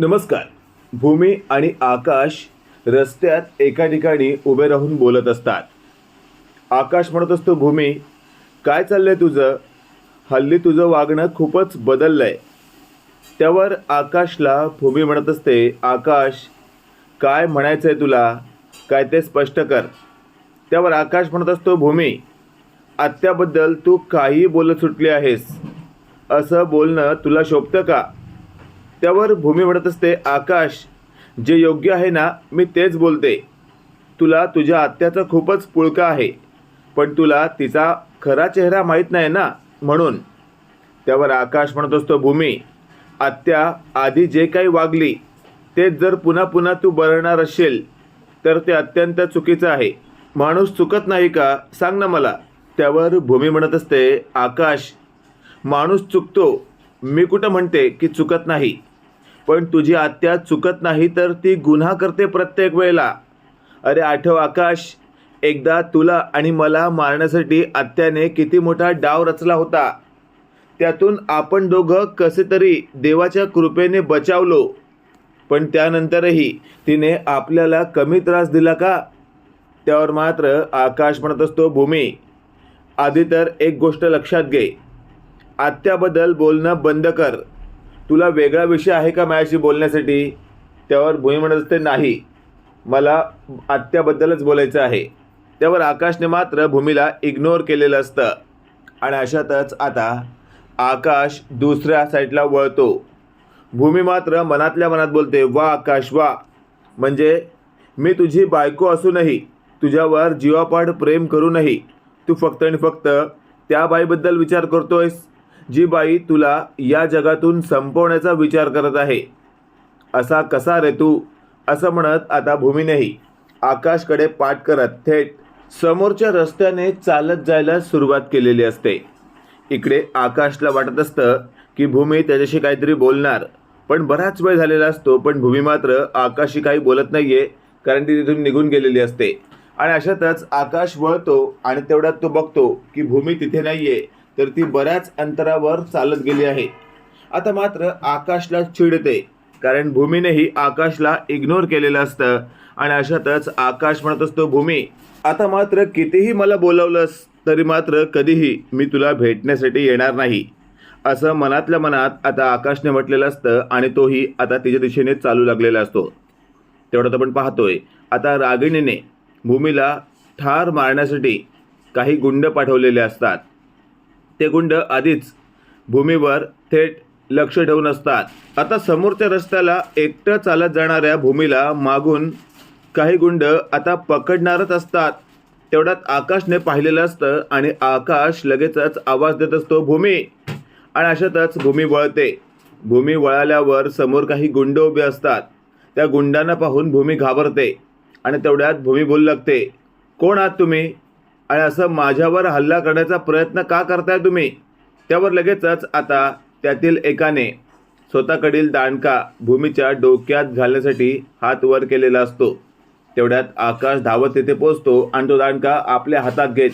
नमस्कार. भूमी आणि आकाश रस्त्यात एका ठिकाणी उभे राहून बोलत असतात. आकाश म्हणत असतो भूमी काय चाललंय तुझं? हल्ली तुझं वागणं खूपच बदललंय. त्यावर आकाशला भूमी म्हणत असते आकाश काय म्हणायचंय तुला? काय ते स्पष्ट कर. त्यावर आकाश म्हणत असतो भूमी आत्याबद्दल तू काही बोलत सुटली आहेस. असं बोलणं तुला शोभतं का? त्यावर भूमी म्हणत असते आकाश. जे योग्य आहे ना मी तेच बोलते. तुला तुझ्या आत्याचा खूपच पुळका आहे. पण तुला तिचा खरा चेहरा माहीत नाही ना म्हणून. त्यावर आकाश म्हणत असतो भूमी आत्या आधी जे काही वागली तेच जर पुन्हा पुन्हा तू बरणार असेल तर ते अत्यंत चुकीचं आहे. माणूस चुकत नाही का सांग ना मला. त्यावर भूमी म्हणत असते आकाश माणूस चुकतो. मी कुठं म्हणते की चुकत नाही? पण तुझी आत्या चुकत नाही तर ती गुन्हा करते प्रत्येक वेळेला. अरे आठव आकाश एकदा तुला आणि मला मारण्यासाठी आत्याने किती मोठा डाव रचला होता. त्यातून आपण दोघं कसे तरी देवाच्या कृपेने बचावलो. पण त्यानंतरही तिने आपल्याला कमी त्रास दिला का? त्यावर मात्र आकाश म्हणत असतो भूमी आधी तर एक गोष्ट लक्षात घे. आत्याबद्दल बोलणं बंद कर. तुला वेगळा विषय आहे का माझ्याशी बोलण्यासाठी? त्यावर भूमी म्हणत असते नाही. मला आत्याबद्दलच बोलायचं आहे. त्यावर आकाशने मात्र भूमीला इग्नोर केलेलं असतं. आणि अशातच आता आकाश दुसऱ्या साईडला वळतो. भूमी मात्र मनातल्या मनात बोलते वा आकाश वा. म्हणजे मी तुझी बायको असूनही तुझ्यावर जीवापाड प्रेम करूनही तू फक्त आणि फक्त त्या बाईबद्दल विचार करतोयस. जी बाई तुला या जगातून संपवण्याचा विचार करत आहे. असा कसा रे तू? असं म्हणत आता भूमीनेही आकाशकडे पाठ करत थेट समोरच्या रस्त्याने चालत जायला सुरुवात केलेली असते. इकडे आकाशला वाटत असतं की भूमी त्याच्याशी काहीतरी बोलणार. पण बराच वेळ झालेला असतो पण भूमी मात्र आकाशशी काही बोलत नाहीये कारण ती तिथून निघून गेलेली असते. आणि अशातच आकाश वळतो आणि तेवढ्यात तो बघतो की भूमी तिथे नाहीये. तर ती बऱ्याच अंतरावर चालत गेली आहे. आता मात्र आकाशला चिडते कारण भूमीनेही आकाशला इग्नोर केलेलं असतं. आणि अशातच आकाश म्हणत असतो भूमी आता मात्र कितीही मला बोलावलंस तरी मात्र कधीही मी तुला भेटण्यासाठी येणार नाही. असं मनातल्या मनात आता आकाशने म्हटलेलं असतं आणि तोही आता तिच्या दिशेने चालू लागलेला असतो. तेवढं आपण पाहतोय. आता रागिणीने भूमीला ठार मारण्यासाठी काही गुंड पाठवलेले असतात. ते गुंड आधीच भूमीवर थेट लक्ष ठेवून असतात. आता समोरच्या रस्त्याला एकटं चालत जाणाऱ्या भूमीला मागून काही गुंड आता पकडणारच असतात. तेवढ्यात आकाशने पाहिलेलं असतं आणि आकाश लगेचच आवाज देत असतो भूमी! आणि अशातच भूमी वळते. भूमी वळाल्यावर समोर काही गुंड उभे असतात. त्या गुंडांना पाहून भूमी घाबरते आणि तेवढ्यात भूमी बोलू लागते कोण आहात तुम्ही? आणि असं माझ्यावर हल्ला करण्याचा प्रयत्न का करताय तुम्ही? त्यावर लगेचच आता त्यातील एकाने स्वतःकडील दांडका भूमीच्या डोक्यात घालण्यासाठी हात वर केलेला असतो. तेवढ्यात आकाश धावत तिथे पोचतो आणि तो दांडका आपल्या हातात घेत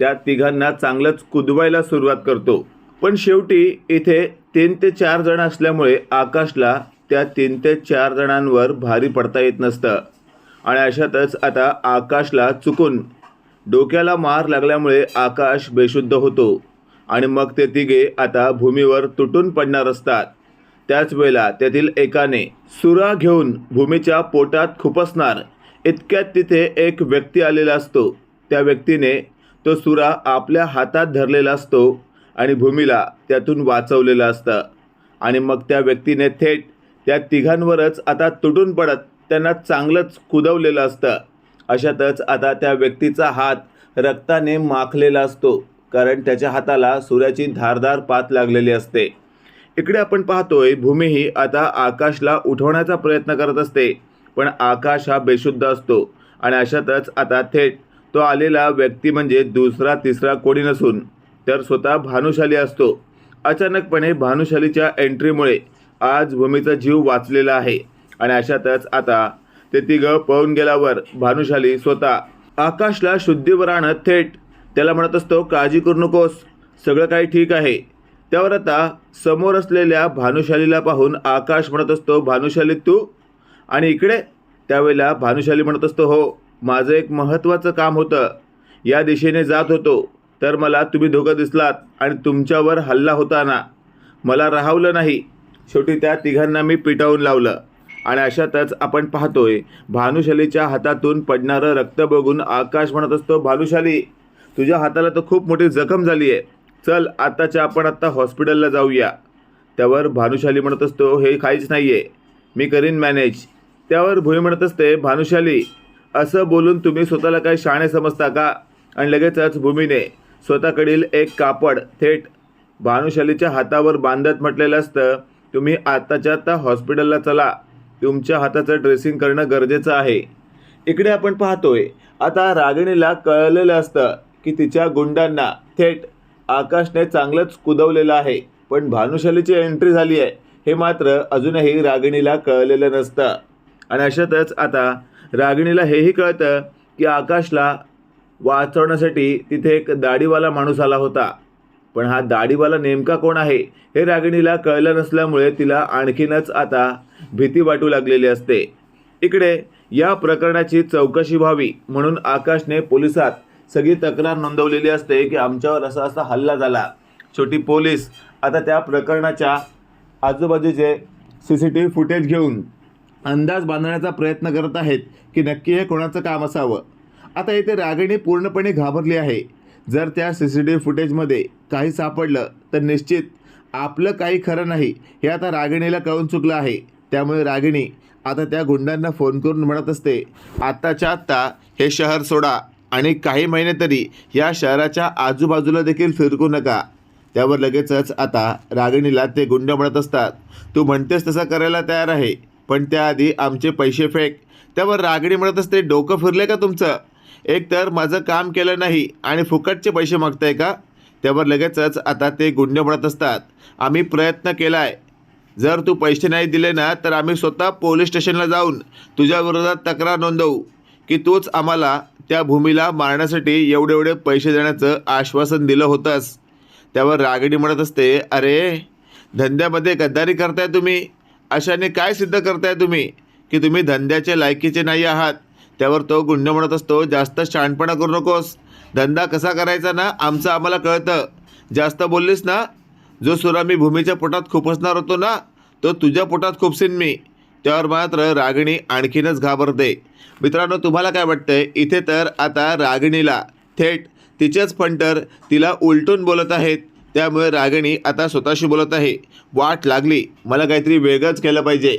त्या तिघांना चांगलंच कुदवायला सुरुवात करतो. पण शेवटी इथे तीन ते चार जण असल्यामुळे आकाशला त्या तीन ते चार जणांवर भारी पडता येत नसतं. आणि अशातच आता आकाशला चुकून डोक्याला मार लागल्यामुळे आकाश बेशुद्ध होतो आणि मग ते तिघे आता भूमीवर तुटून पडणार असतात. त्याच वेळेला त्यातील एकाने सुरा घेऊन भूमीच्या पोटात खुपसणार. इतक्यात तिथे एक व्यक्ती आलेला असतो. त्या व्यक्तीने तो सुरा आपल्या हातात धरलेला असतो आणि भूमीला त्यातून वाचवलेलं असतं. आणि मग त्या व्यक्तीने थेट त्या तिघांवरच आता तुटून पडत त्यांना चांगलंच कुदवलेलं असतं. अशातच आता त्या व्यक्तीचा हात रक्ताने माखलेला असतो कारण त्याच्या हाताला सूर्याची धारदार पात लागलेली असते. इकडे आपण पाहतोय भूमीही आता आकाशला उठवण्याचा प्रयत्न करत असते पण आकाश हा बेशुद्ध असतो. आणि अशातच आता थेट तो आलेला व्यक्ती म्हणजे दुसरा तिसरा कोणी नसून तर स्वतः भानुशाली असतो. अचानकपणे भानुशालीच्या एंट्रीमुळे आज भूमीचा जीव वाचलेला आहे. आणि अशातच आता ते तिघं पळून गेल्यावर भानुशाली स्वतः आकाशला शुद्धीवर आणत थेट. त्याला म्हणत असतो काळजी करू नकोस सगळं काही ठीक आहे. त्यावर आता समोर असलेल्या भानुशालीला पाहून आकाश म्हणत असतो भानुशाली तू? आणि इकडे त्यावेळेला भानुशाली म्हणत असतो हो माझं एक महत्त्वाचं काम होतं. या दिशेने जात होतो तर मला तुम्ही धोका दिसलात आणि तुमच्यावर हल्ला होता ना मला राहवलं नाही. शेवटी त्या तिघांना मी पिटावून लावलं. आणि अशातच आपण पाहतोय भानुशालीच्या हातातून पडणारं रक्त बघून आकाश म्हणत असतो भानुशाली तुझ्या हाताला तर खूप मोठी जखम झाली आहे. चल आत्ताच्या आपण आत्ता हॉस्पिटलला जाऊया. त्यावर भानुशाली म्हणत असतो हे काहीच नाही आहे मी करीन मॅनेज. त्यावर भुई म्हणत असते भानुशाली असं बोलून तुम्ही स्वतःला काही शाणे समजता का? आणि लगेचच भूमीने स्वतःकडील एक कापड थेट भानुशालीच्या हातावर बांधत म्हटलेलं असतं तुम्ही आत्ताच्या आत्ता हॉस्पिटलला चला. तुमच्या हाताचं ड्रेसिंग करणं गरजेचं आहे. इकडे आपण पाहतोय आता रागिणीला कळलेलं असतं की तिच्या गुंडांना थेट आकाशने चांगलंच कुदवलेलं आहे पण भानुशालीची एंट्री झाली आहे हे मात्र अजूनही रागिणीला कळलेलं नसतं. आणि अशातच आता रागिणीला हेही कळतं की आकाशला वाचवण्यासाठी तिथे एक दाढीवाला माणूस आला होता. पण हा दाढीवाला नेमका कोण आहे हे रागिणीला कळलं नसल्यामुळे तिला आणखीनच आता भीती वाटू लागलेली असते. इकडे या प्रकरणाची चौकशी व्हावी म्हणून आकाशने पोलिसात सगळी तक्रार नोंदवलेली असते की आमच्यावर असा असा हल्ला झाला. छोटी पोलीस आता त्या प्रकरणाच्या आजूबाजूचे C C T V footage घेऊन अंदाज बांधण्याचा प्रयत्न करत आहेत की नक्की हे कोणाचं काम असावं. आता इथे रागिणी पूर्णपणे घाबरली आहे. जर त्या सी सी टी व्ही फुटेजमध्ये काही सापडलं तर निश्चित आपलं काही खरं नाही हे आता रागिणीला कळून चुकलं आहे. त्यामुळे रागिणी आता त्या गुंडांना फोन करून म्हणत असते आत्ताच्या आत्ता हे शहर सोडा आणि काही महिने तरी या शहराच्या आजूबाजूला देखील फिरकू नका. त्यावर लगेचच आता रागिणीला ते गुंड म्हणत असतात तू म्हणतेस तसं करायला तयार आहे पण त्याआधी आमचे पैसे फेक. त्यावर रागिणी म्हणत असते डोकं फिरले का तुमचं? एक तर माझं काम केलं नाही आणि फुकटचे पैसे मागताय का? त्यावर लगेचच आता ते गुंड म्हणत असतात. आम्ही प्रयत्न केला आहे जर तू पैसे नाही दिले ना तर आम्ही स्वतः पोलीस स्टेशनला जाऊन तुझ्याविरोधात तक्रार नोंदवू. की तूच आम्हाला त्या भूमीला मारण्यासाठी एवढे एवढे पैसे देण्याचं आश्वासन दिलं होतंस. त्यावर रागिणी म्हणत असते अरे धंद्यामध्ये गद्दारी करताय तुम्ही. अशाने काय सिद्ध करताय तुम्ही? की तुम्ही धंद्याचे लायकीचे नाही आहात. त्यावर तो गुंड म्हणत असतो जास्त शहाणपणा करू नकोस. धंदा कसा करायचा ना आमचं आम्हाला कळतं. जास्त बोललीस ना जो सुरा मी भूमीच्या पोटात खुपसणार होतो ना तो तुझ्या पोटात खुपसीन मी. त्यावर मात्र रागिणी आणखीनच घाबरते. मित्रांनो तुम्हाला काय वाटतंय? इथे तर आता रागिणीला थेट तिचेच फंटर तिला उलटून बोलत आहेत. त्यामुळे रागिणी आता स्वतःशी बोलत आहे. वाट लागली. मला काहीतरी वेगळंच केलं पाहिजे.